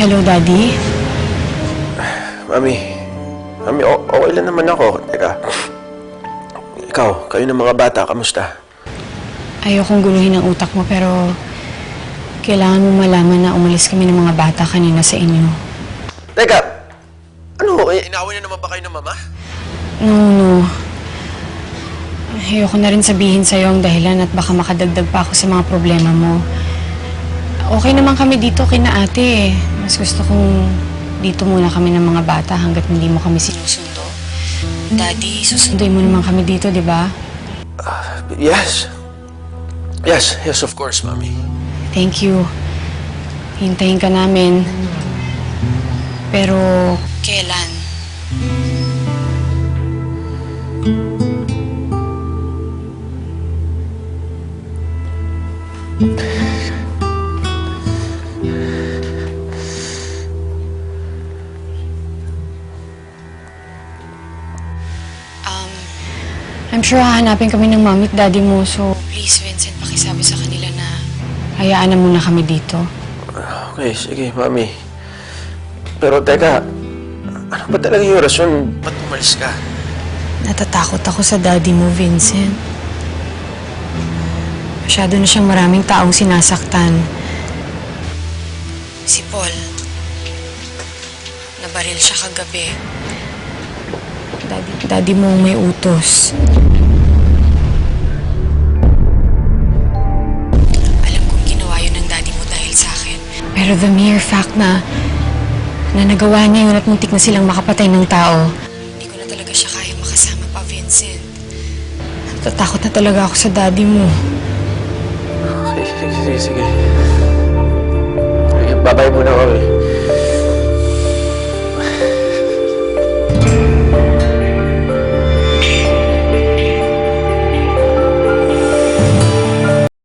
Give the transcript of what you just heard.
Hello, Daddy. Mami, Mami, okay lang naman ako. Teka, ikaw, kayo ng mga bata, kamusta? Ayokong guluhin ang utak mo pero kailangan mo malaman na umalis kami ng mga bata kanina sa inyo. Teka, ano, eh, inaway na naman ba kayo ng mama? No, no. Ayoko na rin sabihin sa'yo ang dahilan at baka makadagdag pa ako sa mga problema mo. Okay naman kami dito kina ate. Mas gusto kong dito muna kami ng mga bata hanggat hindi mo kami sinusundo. Daddy, susunduin mo naman kami dito, di ba? Yes. Yes, yes, of course, Mami. Thank you. Hintayin ka namin. Pero... Kailan? Um, I'm sure hahanapin kami ng mami at daddy mo, so please, Vincent, pakisabi sa kanila na hayaan na muna kami dito. Okay, sige, Mami. Pero teka, ano ba talaga yung rason? Ba't umalis ka? Natatakot ako sa daddy mo, Vincent. Masyado na siyang maraming taong sinasaktan. Si Paul. Nabaril siya kagabi. Daddy, daddy mo may utos. Alam kong ginawa yun ng daddy mo dahil sa akin. Pero the mere fact na na nagawa niya yun at muntik na silang makapatay ng tao. Hindi ko na talaga siya kaya makasama pa, Vincent. Natatakot na talaga ako sa daddy mo. Okay, sige, sige, sige. Babay muna kami.